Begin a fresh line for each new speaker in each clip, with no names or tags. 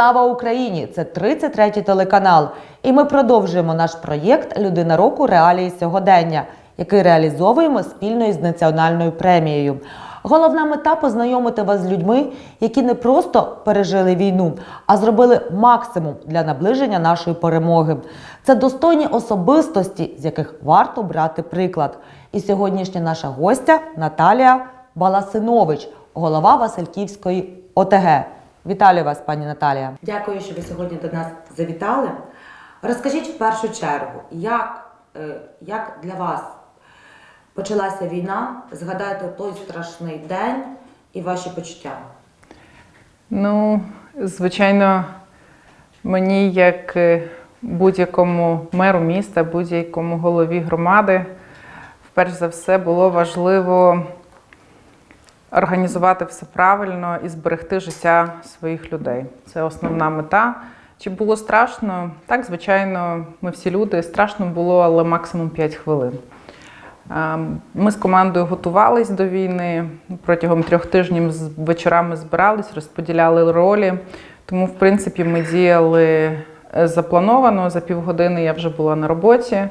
Слава Україні! Це 33-й телеканал. І ми продовжуємо наш проєкт Людина року реалії сьогодення, який реалізовуємо спільно із національною премією. Головна мета познайомити вас з людьми, які не просто пережили війну, а зробили максимум для наближення нашої перемоги. Це достойні особистості, з яких варто брати приклад. І сьогоднішня наша гостя Наталія Баласинович, голова Васильківської ОТГ. Вітаю вас, пані Наталія. Дякую, що ви сьогодні до нас завітали. Розкажіть в першу чергу, як, е, як для вас почалася війна? Згадайте той страшний день і ваші почуття.
Ну, звичайно, мені, як е, будь-якому меру міста, будь-якому голові громади, вперше за все було важливо організувати все правильно і зберегти життя своїх людей. Це основна мета. Чи було страшно? Так, звичайно, ми всі люди. Страшно було, але максимум 5 хвилин. Ем, Ми з командою готувались до війни. Протягом трьох тижнів з вечорами збирались, розподіляли ролі. Тому, в принципі, ми діяли е, заплановано. За півгодини я вже була на роботі.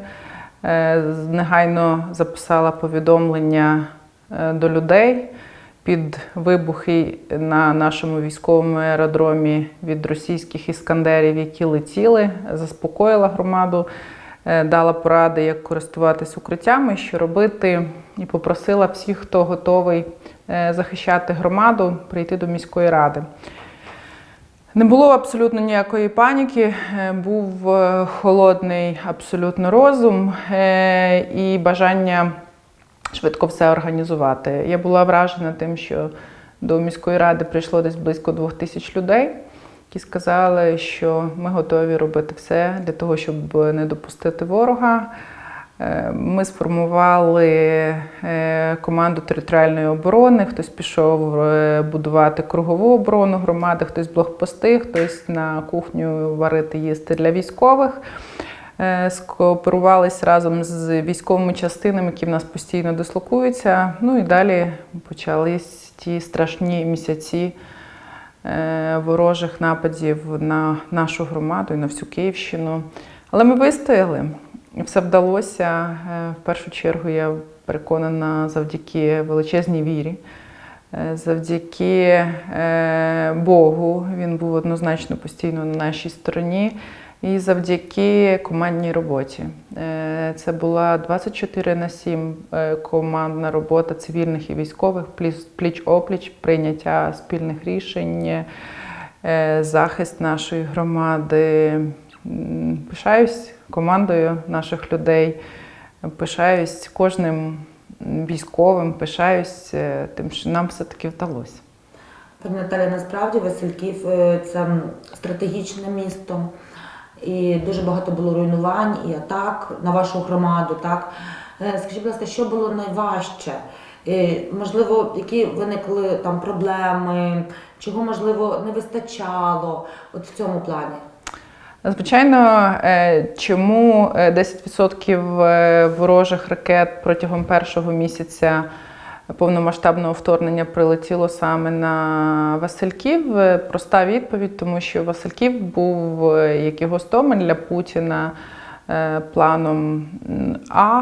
Е, Негайно записала повідомлення е, до людей під вибухи на нашому військовому аеродромі від російських іскандерів, які летіли, заспокоїла громаду, е, дала поради, як користуватись укриттями, що робити, і попросила всіх, хто готовий е, захищати громаду, прийти до міської ради. Не було абсолютно ніякої паніки, е, був холодний абсолютно розум і бажання швидко все організувати. Я була вражена тим, що до міської ради прийшло десь близько двох тисяч людей, які сказали, що ми готові робити все для того, щоб не допустити ворога. Е, Ми сформували е, команду територіальної оборони. Хтось пішов е, будувати кругову оборону громади, хтось блокпости, хтось на кухню варити їсти для військових. Е, Скооперувались разом з військовими частинами, які в нас постійно дислокуються. Ну і далі почались ті страшні місяці е, ворожих нападів на нашу громаду і на всю Київщину. Але ми вистояли. Все вдалося. Е, В першу чергу я переконана завдяки величезній вірі, завдяки Богу. Він був однозначно постійно на нашій стороні. І завдяки командній роботі. Е, Це була 24 на 7 е, командна робота цивільних і військових, пліч-опліч, прийняття спільних рішень, е, захист нашої громади. Пишаюсь командою наших людей, пишаюсь кожним військовим, пишаюсь тим, що нам все-таки вдалося.
Пані Наталя, насправді Васильків це стратегічне місто. І дуже багато було руйнувань і атак на вашу громаду. Так Е, скажіть, будь ласка, що було найважче? Е, Можливо, які виникли там проблеми, чого можливо не вистачало? От в цьому плані.
Звичайно, е, чому е, 10% е, ворожих ракет протягом першого місяця повномасштабного вторгнення прилетіло саме на Васильків? Е, Проста відповідь, тому що Васильків був, е, як і Гостомель для Путіна. е, Планом А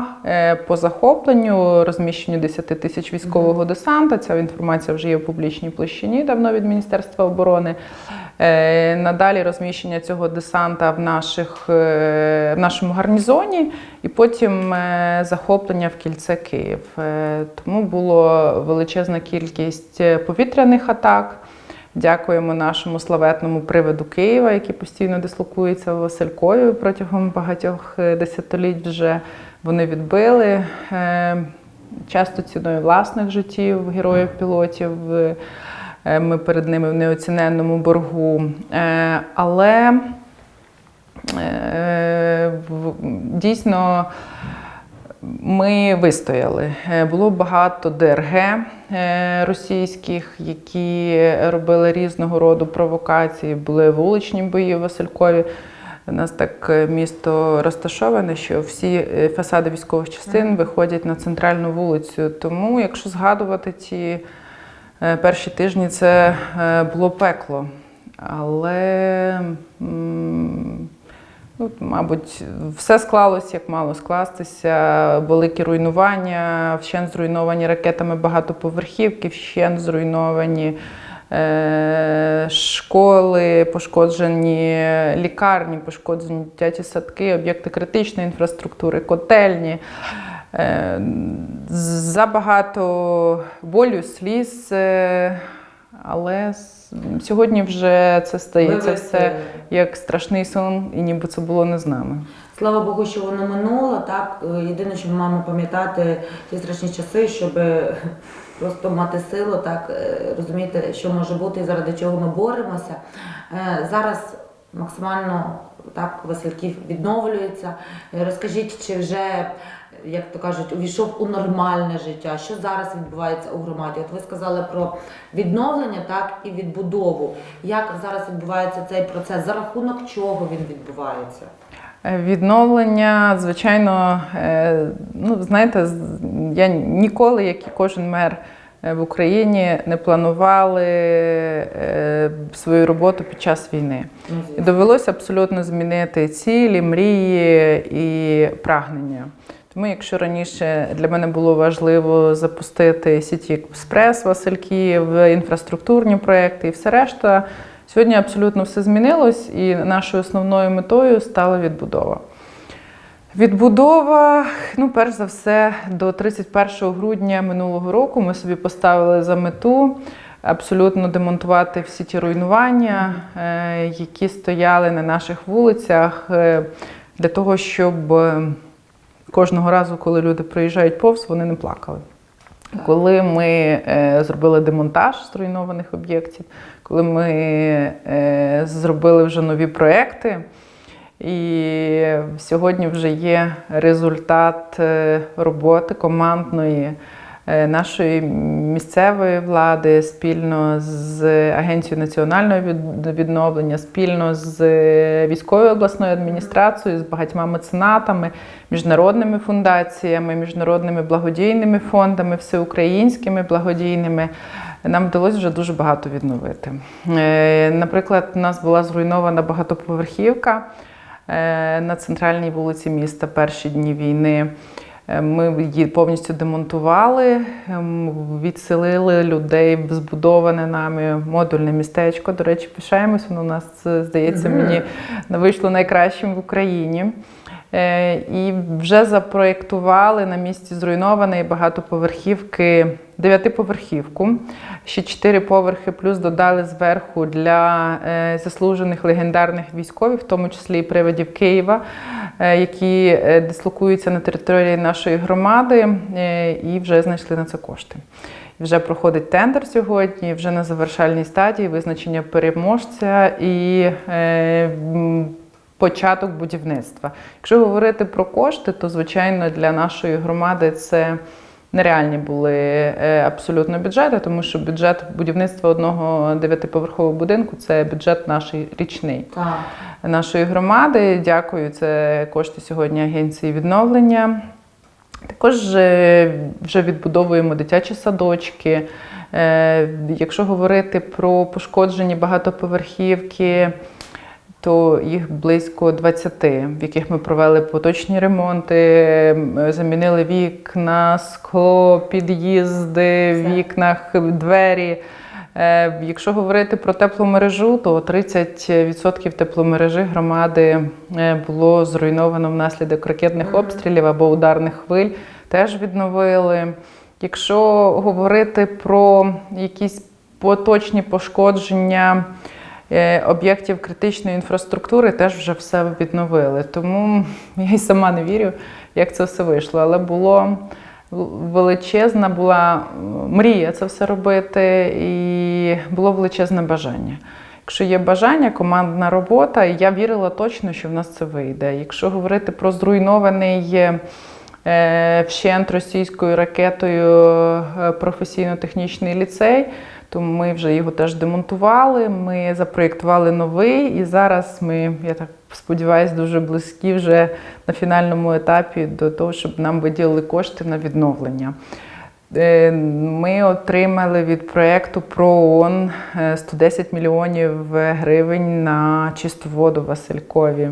по захопленню, розміщенню 10 тисяч військового десанта. Ця інформація вже є в публічній площині давно від Міністерства оборони. Е, Надалі розміщення цього десанта в, наших, е, в нашому гарнізоні, і потім е, захоплення в кільце Київ. Тому була величезна кількість повітряних атак. Дякуємо нашому славетному приводу Києва, який постійно дислокується в Василькові протягом багатьох десятиліть вже вони відбили. Часто ціною власних життів героїв-пілотів. Е, Ми перед ними в неоціненному боргу. Е, Але е, дійсно ми вистояли. Було багато ДРГ російських, які робили різного роду провокації, були вуличні бої в Василькові. У нас так місто розташоване, що всі фасади військових частин виходять на центральну вулицю. Тому, якщо згадувати е, перші тижні, це е, було пекло. Але, ну, мабуть, все склалось, як мало скластися. Великі руйнування, вщент зруйновані ракетами багатоповерхівки, вщент зруйновані е, школи, пошкоджені лікарні, пошкоджені дитячі садки, об'єкти критичної інфраструктури, котельні. Е, Забагато болю, сліз, е, але сьогодні вже це стається все як страшний сон, і ніби це було не з нами.
Слава Богу, що воно минуло. Так Е, єдине, що ми маємо пам'ятати ті страшні часи, щоб просто мати силу, так розуміти, що може бути і заради чого ми боремося. Зараз максимально так Васильків відновлюється. Е, Розкажіть, чи вже як то кажуть, увійшов у нормальне життя? Що зараз відбувається у громаді? От ви сказали про відновлення, так і відбудову. Як зараз відбувається цей процес? За рахунок чого він відбувається?
Е, Відновлення, звичайно, е, ну знаєте, я ніколи, як і кожен мер в Україні, не планували е, свою роботу під час війни. І довелося абсолютно змінити цілі, мрії і прагнення. Тому, якщо раніше для мене було важливо запустити сіті експрес Васильків, інфраструктурні проекти і все решта, сьогодні абсолютно все змінилось, і нашою основною метою стала відбудова. Відбудова, ну, перш за все, до 31 грудня минулого року ми собі поставили за мету абсолютно демонтувати всі ті руйнування, е, які стояли на наших вулицях, е, для того, щоб е, кожного разу, коли люди приїжджають повз, вони не плакали. Коли ми зробили демонтаж зруйнованих об'єктів, коли ми зробили вже нові проекти, і сьогодні вже є результат е, роботи командної е, нашої місцевої влади спільно з Агенцією національного відновлення, спільно з військовою обласною адміністрацією, з багатьма меценатами, міжнародними фундаціями, міжнародними благодійними фондами, всеукраїнськими благодійними. Нам вдалося вже дуже багато відновити. Е, Наприклад, у нас була зруйнована багатоповерхівка на центральній вулиці міста перші дні війни. Е, Ми її повністю демонтували, ем, відселили людей в збудоване нами модульне містечко. До речі, пишаємось, воно у нас, е, здається, мені вийшло найкращим в Україні. Е, І вже запроєктували на місці зруйнованої багатоповерхівки дев'ятиповерхівку. Ще чотири поверхи, плюс додали зверху для е, заслужених легендарних військових, в тому числі і привидів Києва, е, які дислокуються на території нашої громади, і вже знайшли на це кошти. Вже проходить тендер сьогодні, вже на завершальній стадії визначення переможця і початок будівництва. Якщо говорити про кошти, то звичайно для нашої громади це нереальні були е, абсолютно бюджети, тому що бюджет будівництва одного дев'ятиповерхового будинку це бюджет наш річний
Так.
нашої громади. Дякую, це кошти сьогодні агенції відновлення. Також е, вже відбудовуємо дитячі садочки. Е, Якщо говорити про пошкоджені багатоповерхівки, то їх близько 20, в яких ми провели поточні ремонти, замінили вікна, скло, під'їзди, в вікнах, двері. Е, Якщо говорити про тепломережу, то 30% тепломережі громади е, було зруйновано внаслідок ракетних обстрілів або ударних хвиль, теж відновили. Якщо говорити про якісь поточні пошкодження об'єктів критичної інфраструктури, теж вже все відновили. Тому я й сама не вірю, як це все вийшло. Але було величезна була мрія це все робити, і було величезне бажання. Якщо є бажання, командна робота, і я вірила точно, що в нас це вийде. Якщо говорити про зруйнований е, вщент російською ракетою е, професійно-технічний ліцей, то ми вже його теж демонтували. Ми запроєктували новий, і зараз ми, я так сподіваюся, дуже близькі вже на фінальному етапі до того, щоб нам виділили кошти на відновлення. Е, Ми отримали від проєкту ПРООН е, 110 мільйонів гривень на чисту воду Василькові.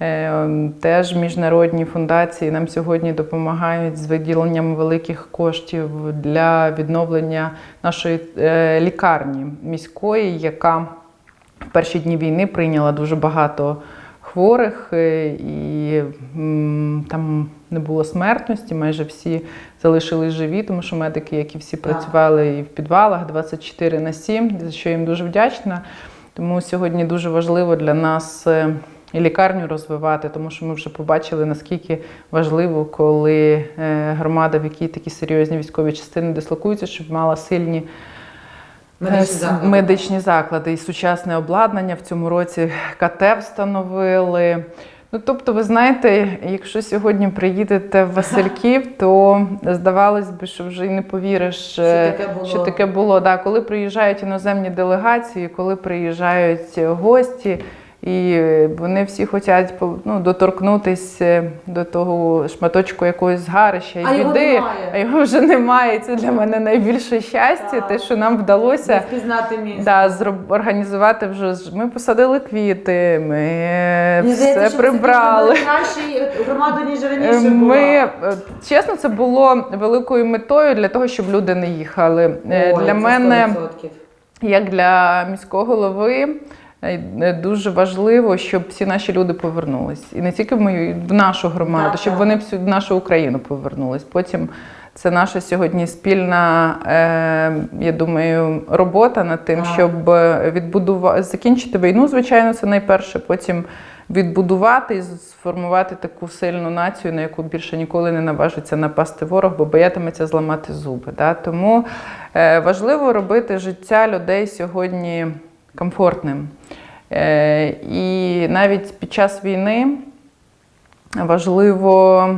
Е, Теж міжнародні фундації нам сьогодні допомагають з виділенням великих коштів для відновлення нашої е, лікарні міської, яка в перші дні війни прийняла дуже багато хворих, е, і там не було смертності. Майже всі залишились живі, тому що медики, як і всі, працювали і в підвалах 24 на 7, за що їм дуже вдячна. Тому сьогодні дуже важливо для нас. І лікарню розвивати, тому що ми вже побачили, наскільки важливо, коли е, громада, в якій такі серйозні військові частини дислокуються, щоб мала сильні
Медичні
Е,
заклади.
медичні заклади і сучасне обладнання. В цьому році КТ встановили. Ну, тобто, ви знаєте, якщо сьогодні приїдете в Васильків, то здавалось би, що вже й не повіриш, е,
таке було.
що таке було. Да, коли приїжджають іноземні делегації, коли приїжджають гості, і е, вони всі хочуть ну, доторкнутися до того шматочку якогось згарища і
А його
біди,
немає.
а його вже немає. І це для мене найбільше щастя,
Так.
те, що нам вдалося.
Впізнати.
Да, зроб... організувати вже ми посадили квіти, ми
Мені здається,
все
що
прибрали.
Кращий ніж раніше
Ми
була.
е, чесно, це було великою метою для того, щоб люди не їхали. Е,
Ой,
для мене,
100%.
як для міського голови, е, дуже важливо, щоб всі наші люди повернулись. І не тільки в мою в нашу громаду,
Так,
щоб
так.
вони всю в нашу Україну повернулись. Потім це наша сьогодні спільна, е, я думаю, робота над тим,
Так.
щоб відбудувати закінчити війну, звичайно, це найперше. Потім відбудувати і сформувати таку сильну націю, на яку більше ніколи не наважиться напасти ворог, бо боятиметься зламати зуби. Да? Тому е, важливо робити життя людей сьогодні комфортним. Е, і навіть під час війни важливо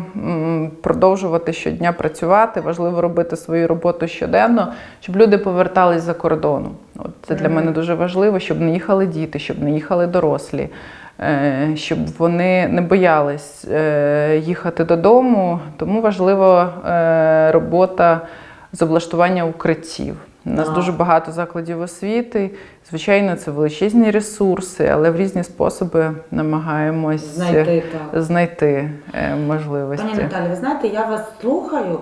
продовжувати щодня працювати, важливо робити свою роботу щоденно, щоб люди повертались за кордону. От це для мене дуже важливо, щоб не їхали діти, щоб не їхали дорослі. е, Щоб вони не боялись е, їхати додому, тому важлива робота з облаштування укриттів. У нас дуже багато закладів освіти. Звичайно, це величезні ресурси, але в різні способи намагаємось
Знайти
знайти е, можливості.
Пані Наталі, ви знаєте, я вас слухаю.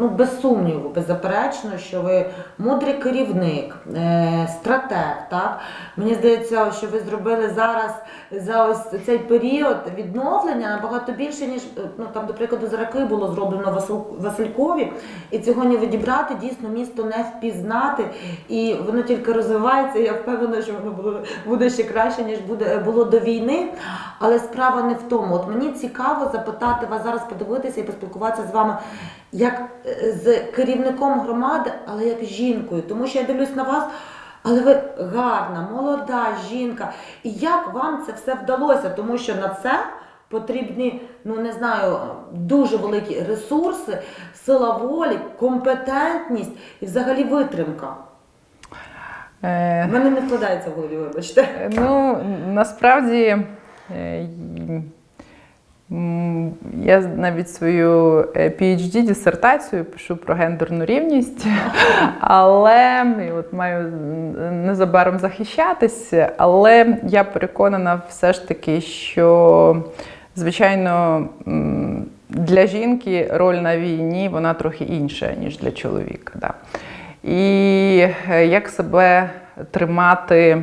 Е, ну, без сумніву, беззаперечно, що ви мудрий керівник, е, стратег. Так? Мені здається, що ви зробили зараз за ось цей період відновлення набагато більше, ніж е, ну, там, до прикладу, з раки було зроблено в Василькові. І цього не відібрати, дійсно місто не впізнати. І воно тільки розвивається. Я впевнена, що воно буде ще краще, ніж буде, було до війни. Але справа не в тому. От мені цікаво запитати вас зараз, подивитися і поспілкуватися з вами як е, з керівником громади, але як жінкою. Тому що я дивлюсь на вас. Але ви гарна, молода жінка. І як вам це все вдалося? Тому що на це потрібні, ну не знаю, дуже великі ресурси, сила волі, компетентність і взагалі витримка.
Е,
У мене не вкладається в голові, вибачте.
Ну, насправді я навіть свою е, PhD дисертацію пишу про гендерну рівність, але от маю незабаром захищатися. Але я переконана все ж таки, що звичайно для жінки роль на війні вона трохи інша, ніж для чоловіка. Да. І е, як себе тримати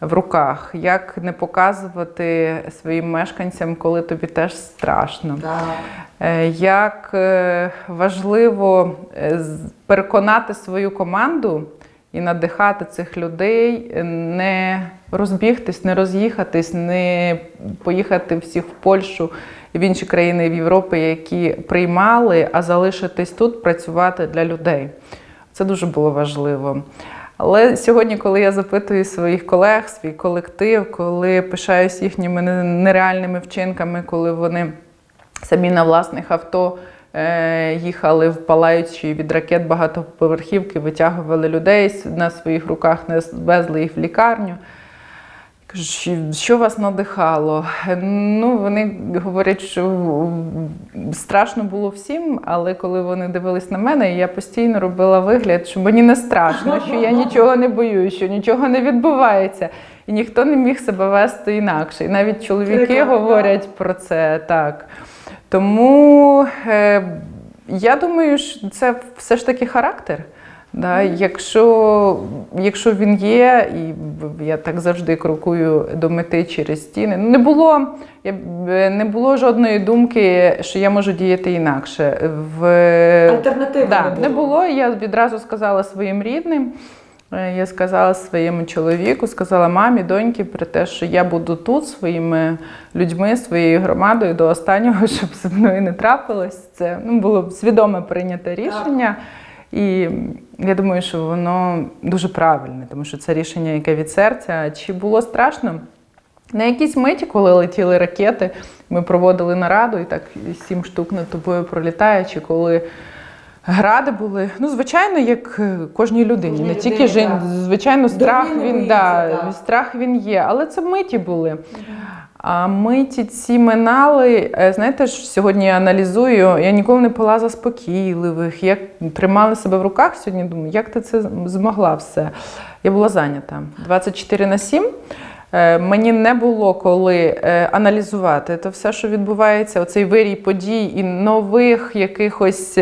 в руках, як не показувати своїм мешканцям, коли тобі теж страшно.
Так.
Е, Як е, важливо е, переконати свою команду і надихати цих людей, не розбігтись, не роз'їхатись, не поїхати всіх в Польщу і в інші країни в Європі, які приймали, а залишитись тут, працювати для людей. Це дуже було важливо. Але сьогодні, коли я запитую своїх колег, свій колектив, коли пишаюсь їхніми нереальними вчинками, коли вони самі на власних авто е, їхали в палаючі від ракет багатоповерхівки, витягували людей на своїх руках, не везли їх в лікарню. «Що- що вас надихало? Ну, вони говорять, що страшно було всім, але коли вони дивились на мене, я постійно робила вигляд, що мені не страшно, що я нічого не боюсь, що нічого не відбувається. І ніхто не міг себе вести інакше. І навіть чоловіки
Прикольно.
говорять про це так. Тому е, я думаю, що це все ж таки характер. Да, якщо, якщо він є, і я так завжди крокую до мети через стіни. Не було, не було жодної думки, що я можу діяти інакше. В,
Альтернативи
да,
не
не
було.
було. Я відразу сказала своїм рідним. е, Я сказала своєму чоловіку, сказала мамі, доньки про те, що я буду тут своїми людьми, своєю громадою до останнього, щоб зі мною не трапилось. Це ну, було свідоме прийняте рішення. І я думаю, що воно дуже правильне, тому що це рішення, яке від серця. Чи було страшно? На якійсь миті, коли летіли ракети, ми проводили нараду, і так сім штук над тобою пролітає, чи коли гради були. Ну, звичайно, як кожній людині.
Кожній
не
людині,
тільки жін,
так.
звичайно, страх він, да, страх він є, але це миті були. А миті ці минали. Е, Знаєте, ж сьогодні я аналізую, я ніколи не пила заспокійливих, як тримали себе в руках сьогодні. Думаю, як ти це змогла все? Я була зайнята 24 на 7. Е, Мені не було коли е, аналізувати це все, що відбувається, оцей вирій подій і нових якихось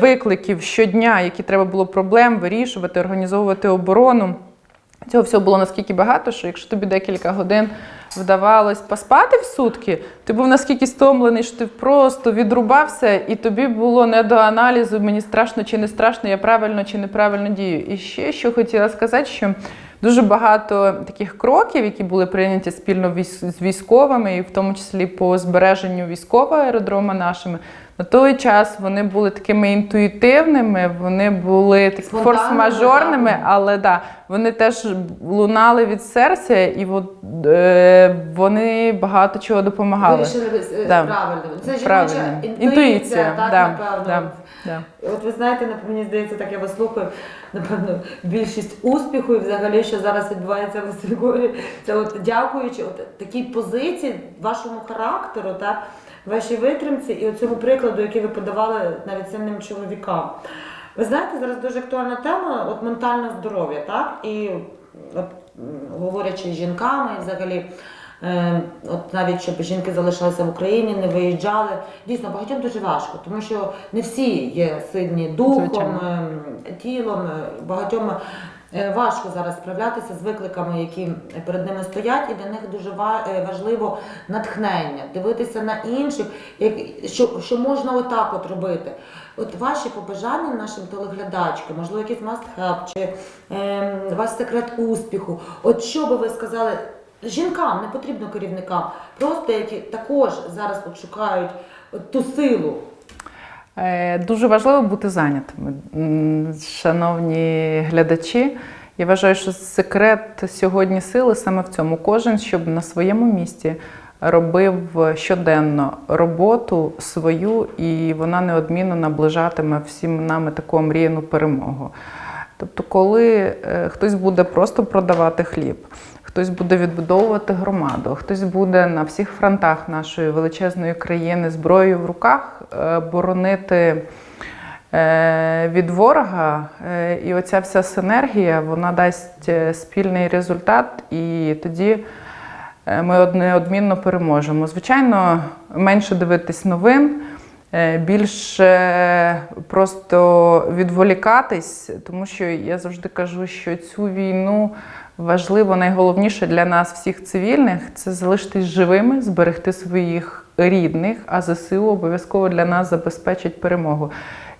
викликів щодня, які треба було проблем вирішувати, організовувати оборону. Цього всього було наскільки багато, що якщо тобі декілька годин вдавалось поспати в сутки, ти був наскільки стомлений, що ти просто відрубався, і тобі було не до аналізу, мені страшно чи не страшно, я правильно чи неправильно дію. І ще що хотіла сказати, що дуже багато таких кроків, які були прийняті спільно з військовими, і в тому числі по збереженню військового аеродрома нашими. На той час вони були такими інтуїтивними, вони були форс-мажорними, але да, вони теж лунали від серця, і от, е, вони багато чого допомагали.
Вирішили е,
Да.
правильно. Це жіноча інтуїція,
Інтуїція,
так,
да,
напевно.
да, да.
От ви знаєте, мені здається, так я вас слухаю. Напевно, більшість успіху і взагалі, що зараз відбувається в Василькові, це от дякуючи от такій позиції, вашому характеру, так, вашій витримці і цьому прикладу, який ви подавали навіть сильним чоловікам. Ви знаєте, зараз дуже актуальна тема от ментальне здоров'я, так? І от, говорячи з жінками, і взагалі. Е, От навіть щоб жінки залишалися в Україні, не виїжджали. Дійсно, багатьом дуже важко, тому що не всі є сильні духом,
Звичайно.
ем, тілом. е, Багатьом е, важко зараз справлятися з викликами, які перед ними стоять, і для них дуже е, важливо натхнення, дивитися на інших, що, що можна отак от робити. От ваші побажання нашим телеглядачкам, можливо, якийсь must-have, чи ем, ваш секрет успіху. От що би ви сказали жінкам, не потрібно керівникам, просто які також зараз от шукають ту силу.
Е, Дуже важливо бути зайнятими. Шановні глядачі, я вважаю, що секрет сьогодні сили саме в цьому. Кожен, щоб на своєму місці робив щоденно роботу свою, і вона неодмінно наближатиме всім нами таку мріяну перемогу. Тобто, коли е, хтось буде просто продавати хліб, хтось буде відбудовувати громаду, хтось буде на всіх фронтах нашої величезної країни зброєю в руках е, боронити е, від ворога, е, і оця вся синергія вона дасть спільний результат, і тоді ми неодмінно переможемо. Звичайно, менше дивитись новин. Більше просто відволікатись, тому що я завжди кажу, що цю війну важливо найголовніше для нас, всіх цивільних, це залишитись живими, зберегти своїх рідних, а ЗСУ обов'язково для нас забезпечить перемогу.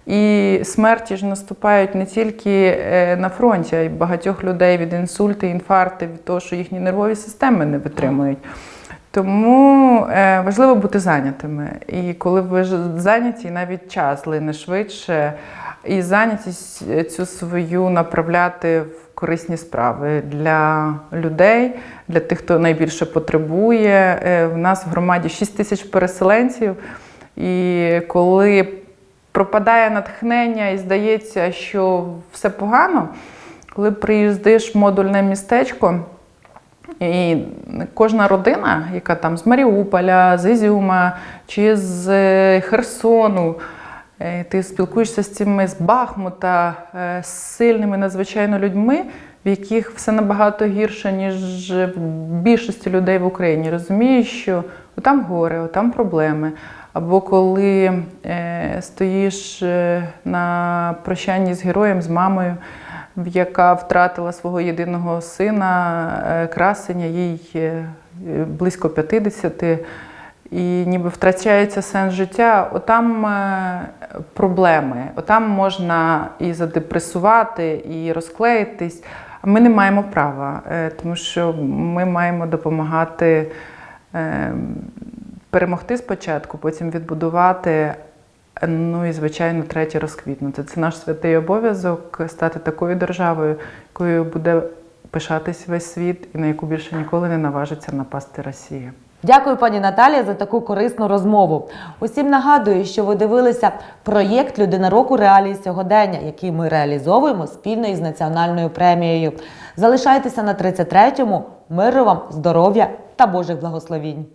І смерті ж наступають не тільки е, на фронті, а й багатьох людей від інсульту, інфаркту, від того, що їхні нервові системи не витримують. Тому е, важливо бути зайнятими. І коли ви зайняті, навіть час лине швидше, і зайнятість е, цю свою направляти в корисні справи для людей, для тих, хто найбільше потребує. Е, В нас в громаді 6 тисяч переселенців. І коли пропадає натхнення і здається, що все погано, коли приїздиш в модульне містечко, І кожна родина, яка там з Маріуполя, з Ізюма чи з е, Херсону, ти спілкуєшся з цими з Бахмута, е, з сильними надзвичайно людьми, в яких все набагато гірше, ніж в більшості людей в Україні. Розумієш, що там горе, там проблеми. Або коли е, стоїш е, на прощанні з героєм, з мамою, яка втратила свого єдиного сина, е, красення, їй е, е, близько 50, і ніби втрачається сенс життя, отам е, проблеми, отам можна і задепресувати, і розклеїтись. А ми не маємо права, е, тому що ми маємо допомагати е, перемогти спочатку, потім відбудувати. Ну і звичайно, третє розквітнути. Це наш святий обов'язок стати такою державою, якою буде пишатись весь світ, і на яку більше ніколи не наважиться напасти Росія.
Дякую, пані Наталія, за таку корисну розмову. Усім нагадую, що ви дивилися проєкт Людина року реалії сьогодення, який ми реалізовуємо спільно із національною премією. Залишайтеся на 33-му. Миру вам, здоров'я та Божих благословінь.